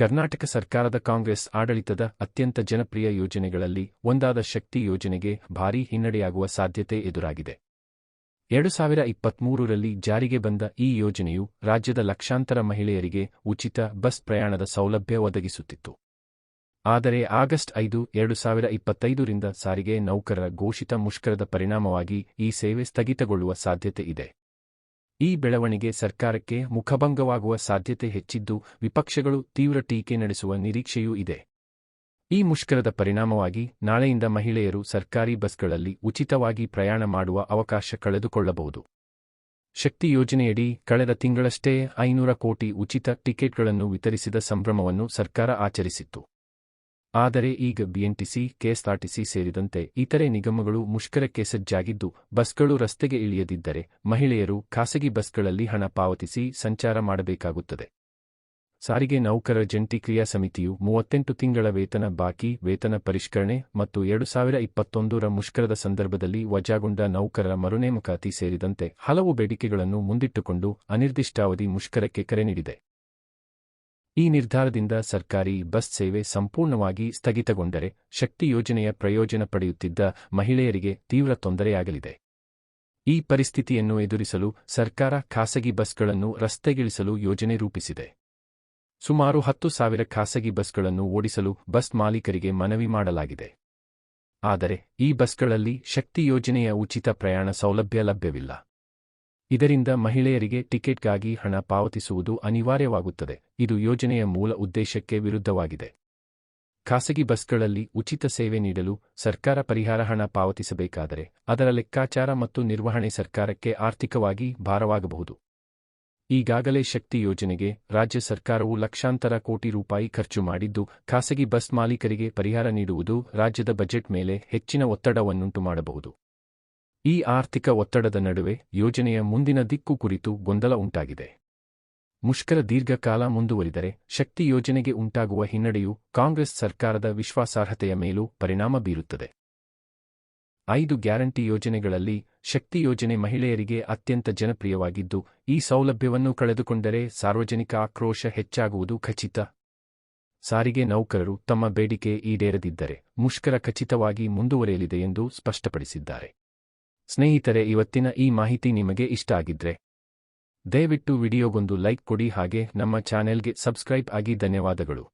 ಕರ್ನಾಟಕ ಸರ್ಕಾರದ ಕಾಂಗ್ರೆಸ್ ಆಡಳಿತದ ಅತ್ಯಂತ ಜನಪ್ರಿಯ ಯೋಜನೆಗಳಲ್ಲಿ ಒಂದಾದ ಶಕ್ತಿ ಯೋಜನೆಗೆ ಭಾರೀ ಹಿನ್ನಡೆಯಾಗುವ ಸಾಧ್ಯತೆ ಎದುರಾಗಿದೆ. ಎರಡು ಸಾವಿರ ಇಪ್ಪತ್ಮೂರರಲ್ಲಿ ಜಾರಿಗೆ ಬಂದ ಈ ಯೋಜನೆಯು ರಾಜ್ಯದ ಲಕ್ಷಾಂತರ ಮಹಿಳೆಯರಿಗೆ ಉಚಿತ ಬಸ್ ಪ್ರಯಾಣದ ಸೌಲಭ್ಯ ಒದಗಿಸುತ್ತಿತ್ತು. ಆದರೆ ಆಗಸ್ಟ್ ಐದು, ಎರಡು ಸಾವಿರ ಇಪ್ಪತ್ತೈದರಿಂದ ಸಾರಿಗೆ ನೌಕರರ ಘೋಷಿತ ಮುಷ್ಕರದ ಪರಿಣಾಮವಾಗಿ ಈ ಸೇವೆ ಸ್ಥಗಿತಗೊಳ್ಳುವ ಸಾಧ್ಯತೆ ಇದೆ. ಈ ಬೆಳವಣಿಗೆ ಸರ್ಕಾರಕ್ಕೆ ಮುಖಭಂಗವಾಗುವ ಸಾಧ್ಯತೆ ಹೆಚ್ಚಿದ್ದು, ವಿಪಕ್ಷಗಳು ತೀವ್ರ ಟೀಕೆ ನಡೆಸುವ ನಿರೀಕ್ಷೆಯೂ ಇದೆ. ಈ ಮುಷ್ಕರದ ಪರಿಣಾಮವಾಗಿ ನಾಳೆಯಿಂದ ಮಹಿಳೆಯರು ಸರ್ಕಾರಿ ಬಸ್ಗಳಲ್ಲಿ ಉಚಿತವಾಗಿ ಪ್ರಯಾಣ ಮಾಡುವ ಅವಕಾಶ ಕಳೆದುಕೊಳ್ಳಬಹುದು. ಶಕ್ತಿ ಯೋಜನೆಯಡಿ ಕಳೆದ ತಿಂಗಳಷ್ಟೇ ಐನೂರ ಕೋಟಿ ಉಚಿತ ಟಿಕೆಟ್ಗಳನ್ನು ವಿತರಿಸಿದ ಸಂಭ್ರಮವನ್ನು ಸರ್ಕಾರ ಆಚರಿಸಿತ್ತು. ಆದರೆ ಈಗ ಬಿಎಂಟಿಸಿ ಕೆಎಸ್ಆರ್ಟಿಸಿ ಸೇರಿದಂತೆ ಇತರೆ ನಿಗಮಗಳು ಮುಷ್ಕರಕ್ಕೆ ಸಜ್ಜಾಗಿದ್ದು, ಬಸ್ಗಳು ರಸ್ತೆಗೆ ಇಳಿಯದಿದ್ದರೆ ಮಹಿಳೆಯರು ಖಾಸಗಿ ಬಸ್ಗಳಲ್ಲಿ ಹಣ ಪಾವತಿಸಿ ಸಂಚಾರ ಮಾಡಬೇಕಾಗುತ್ತದೆ. ಸಾರಿಗೆ ನೌಕರರ ಜಂಟಿ ಕ್ರಿಯಾ ಸಮಿತಿಯು ಮೂವತ್ತೆಂಟು ತಿಂಗಳ ವೇತನ ಬಾಕಿ, ವೇತನ ಪರಿಷ್ಕರಣೆ ಮತ್ತು ಎರಡು ಸಾವಿರ ಇಪ್ಪತ್ತೊಂದರ ಮುಷ್ಕರದ ಸಂದರ್ಭದಲ್ಲಿ ವಜಾಗೊಂಡ ನೌಕರರ ಮರುನೇಮಕಾತಿ ಸೇರಿದಂತೆ ಹಲವು ಬೇಡಿಕೆಗಳನ್ನು ಮುಂದಿಟ್ಟುಕೊಂಡು ಅನಿರ್ದಿಷ್ಟಾವಧಿ ಮುಷ್ಕರಕ್ಕೆ ಕರೆ ನೀಡಿದೆ. ಈ ನಿರ್ಧಾರದಿಂದ ಸರ್ಕಾರಿ ಬಸ್ ಸೇವೆ ಸಂಪೂರ್ಣವಾಗಿ ಸ್ಥಗಿತಗೊಂಡರೆ ಶಕ್ತಿ ಯೋಜನೆಯ ಪ್ರಯೋಜನ ಪಡೆಯುತ್ತಿದ್ದ ಮಹಿಳೆಯರಿಗೆ ತೀವ್ರ ತೊಂದರೆಯಾಗಲಿದೆ. ಈ ಪರಿಸ್ಥಿತಿಯನ್ನು ಎದುರಿಸಲು ಸರ್ಕಾರ ಖಾಸಗಿ ಬಸ್ಗಳನ್ನು ರಸ್ತೆಗಿಳಿಸಲು ಯೋಜನೆ ರೂಪಿಸಿದೆ. ಸುಮಾರು ಹತ್ತು ಸಾವಿರ ಖಾಸಗಿ ಬಸ್ಗಳನ್ನು ಓಡಿಸಲು ಬಸ್ ಮಾಲೀಕರಿಗೆ ಮನವಿ ಮಾಡಲಾಗಿದೆ. ಆದರೆ ಈ ಬಸ್ಗಳಲ್ಲಿ ಶಕ್ತಿ ಯೋಜನೆಯ ಉಚಿತ ಪ್ರಯಾಣ ಸೌಲಭ್ಯ ಲಭ್ಯವಿಲ್ಲ. ಇದರಿಂದ ಮಹಿಳೆಯರಿಗೆ ಟಿಕೆಟ್ಗಾಗಿ ಹಣ ಪಾವತಿಸುವುದು ಅನಿವಾರ್ಯವಾಗುತ್ತದೆ. ಇದು ಯೋಜನೆಯ ಮೂಲ ಉದ್ದೇಶಕ್ಕೆ ವಿರುದ್ಧವಾಗಿದೆ. ಖಾಸಗಿ ಬಸ್ಗಳಲ್ಲಿ ಉಚಿತ ಸೇವೆ ನೀಡಲು ಸರ್ಕಾರ ಪರಿಹಾರ ಹಣ ಪಾವತಿಸಬೇಕಾದರೆ ಅದರ ಲೆಕ್ಕಾಚಾರ ಮತ್ತು ನಿರ್ವಹಣೆ ಸರ್ಕಾರಕ್ಕೆ ಆರ್ಥಿಕವಾಗಿ ಭಾರವಾಗಬಹುದು. ಈಗಾಗಲೇ ಶಕ್ತಿ ಯೋಜನೆಗೆ ರಾಜ್ಯ ಸರ್ಕಾರವು ಲಕ್ಷಾಂತರ ಕೋಟಿ ರೂಪಾಯಿ ಖರ್ಚು ಮಾಡಿದ್ದು, ಖಾಸಗಿ ಬಸ್ ಮಾಲೀಕರಿಗೆ ಪರಿಹಾರ ನೀಡುವುದು ರಾಜ್ಯದ ಬಜೆಟ್ ಮೇಲೆ ಹೆಚ್ಚಿನ ಒತ್ತಡವನ್ನುಂಟು ಮಾಡಬಹುದು ಈ ಆರ್ಥಿಕ ಒತ್ತಡದ ನಡುವೆ ಯೋಜನೆಯ ಮುಂದಿನ ದಿಕ್ಕು ಕುರಿತು ಗೊಂದಲ ಉಂಟಾಗಿದೆ. ಮುಷ್ಕರ ದೀರ್ಘಕಾಲ ಮುಂದುವರಿದರೆ ಶಕ್ತಿ ಯೋಜನೆಗೆ ಉಂಟಾಗುವ ಹಿನ್ನಡೆಯು ಕಾಂಗ್ರೆಸ್ ಸರ್ಕಾರದ ವಿಶ್ವಾಸಾರ್ಹತೆಯ ಮೇಲೂ ಪರಿಣಾಮ ಬೀರುತ್ತದೆ. ಐದು ಗ್ಯಾರಂಟಿ ಯೋಜನೆಗಳಲ್ಲಿ ಶಕ್ತಿ ಯೋಜನೆ ಮಹಿಳೆಯರಿಗೆ ಅತ್ಯಂತ ಜನಪ್ರಿಯವಾಗಿದ್ದು, ಈ ಸೌಲಭ್ಯವನ್ನು ಕಳೆದುಕೊಂಡರೆ ಸಾರ್ವಜನಿಕ ಆಕ್ರೋಶ ಹೆಚ್ಚಾಗುವುದು ಖಚಿತ. ಸಾರಿಗೆ ನೌಕರರು ತಮ್ಮ ಬೇಡಿಕೆ ಈಡೇರದಿದ್ದರೆ ಮುಷ್ಕರ ಖಚಿತವಾಗಿ ಮುಂದುವರೆಯಲಿದೆ ಎಂದು ಸ್ಪಷ್ಟಪಡಿಸಿದ್ದಾರೆ. ಸ್ನೇಹಿತರೆ, ಇವತ್ತಿನ ಈ ಮಾಹಿತಿ ನಿಮಗೆ ಇಷ್ಟ ಆಗಿದ್ರೆ ದಯವಿಟ್ಟು ವಿಡಿಯೋಗೊಂದು ಲೈಕ್ ಕೊಡಿ ಹಾಗೆ ನಮ್ಮ ಚಾನೆಲ್ಗೆ ಸಬ್ಸ್ಕ್ರೈಬ್ ಆಗಿ ಧನ್ಯವಾದಗಳು.